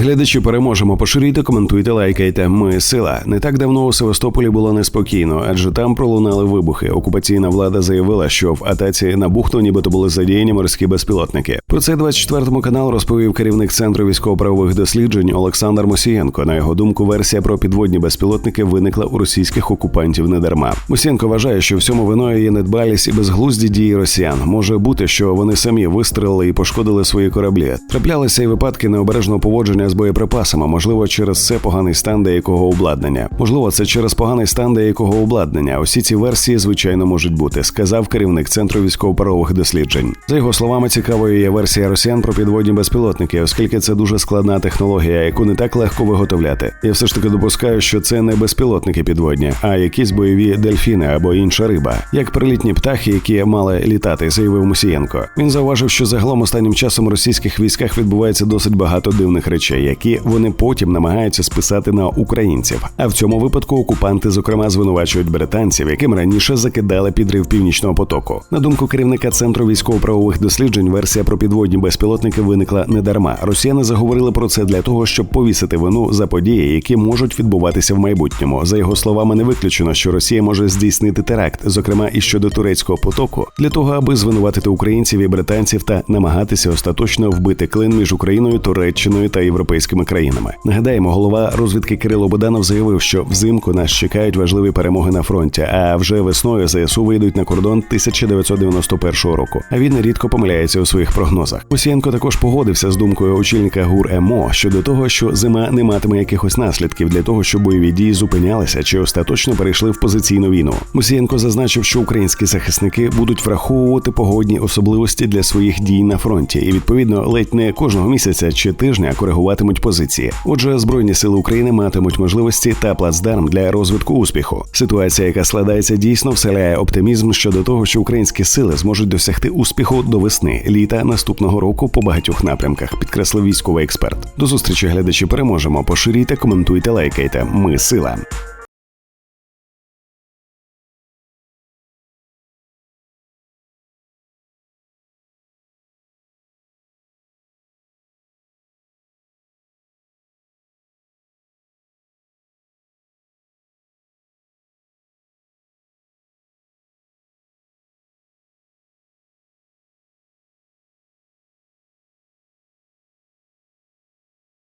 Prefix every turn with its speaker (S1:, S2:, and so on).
S1: Глядачі переможемо. Поширюйте, коментуйте, лайкайте. Ми сила. Не так давно у Севастополі було неспокійно, адже там пролунали вибухи. Окупаційна влада заявила, що в атаці на бухту нібито були задіяні морські безпілотники. Про це 24 канал розповів керівник центру військово-правових досліджень Олександр Мосієнко. На його думку, версія про підводні безпілотники виникла у російських окупантів недарма. Мосієнко вважає, що всьому виною є недбалість і безглузді дії росіян. Може бути, що вони самі вистрелили і пошкодили свої кораблі. Траплялися і випадки необережного поводження з боєприпасами. Можливо, через це поганий стан деякого обладнання. Можливо, це через поганий стан деякого обладнання. Усі ці версії, звичайно, можуть бути, сказав керівник центру військово-правових досліджень. За його словами, цікавою є версія росіян про підводні безпілотники, оскільки це дуже складна технологія, яку не так легко виготовляти. Я все ж таки допускаю, що це не безпілотники підводні, а якісь бойові дельфіни або інша риба, як прилітні птахи, які мали літати, заявив Мусієнко. Він зауважив, що загалом останнім часом в російських військах відбувається досить багато дивних речей, які вони потім намагаються списати на українців. А в цьому випадку окупанти, зокрема, звинувачують британців, яким раніше закидали підрив північного потоку. На думку керівника центру військово-правових досліджень, версія про підводні безпілотники виникла недарма. Росіяни заговорили про це для того, щоб повісити вину за події, які можуть відбуватися в майбутньому. За його словами, не виключено, що Росія може здійснити теракт, зокрема і щодо турецького потоку, для того, аби звинуватити українців і британців та намагатися остаточно вбити клин між Україною, Туреччиною та європейськими країнами. Нагадаємо, голова розвідки Кирило Боданов заявив, що взимку нас чекають важливі перемоги на фронті. А вже весною ЗСУ вийдуть на кордон 1991 року. А він нерідко помиляється у своїх прогнозах. Мусієнко також погодився з думкою очільника ГУР ЕМО щодо того, що зима не матиме якихось наслідків для того, щоб бойові дії зупинялися чи остаточно перейшли в позиційну війну. Мусієнко зазначив, що українські захисники будуть враховувати погодні особливості для своїх дій на фронті, і відповідно ледь не кожного місяця чи тижня коригуватимуть позиції. Отже, збройні сили України матимуть можливості та плацдарм для розвитку успіху. Ситуація, яка складається, дійсно вселяє оптимізм щодо того, що українські сили зможуть досягти успіху до весни літа наступного року по багатьох напрямках. Підкреслив військовий експерт. До зустрічі глядачі переможемо. Поширюйте, коментуйте, лайкайте. Ми сила.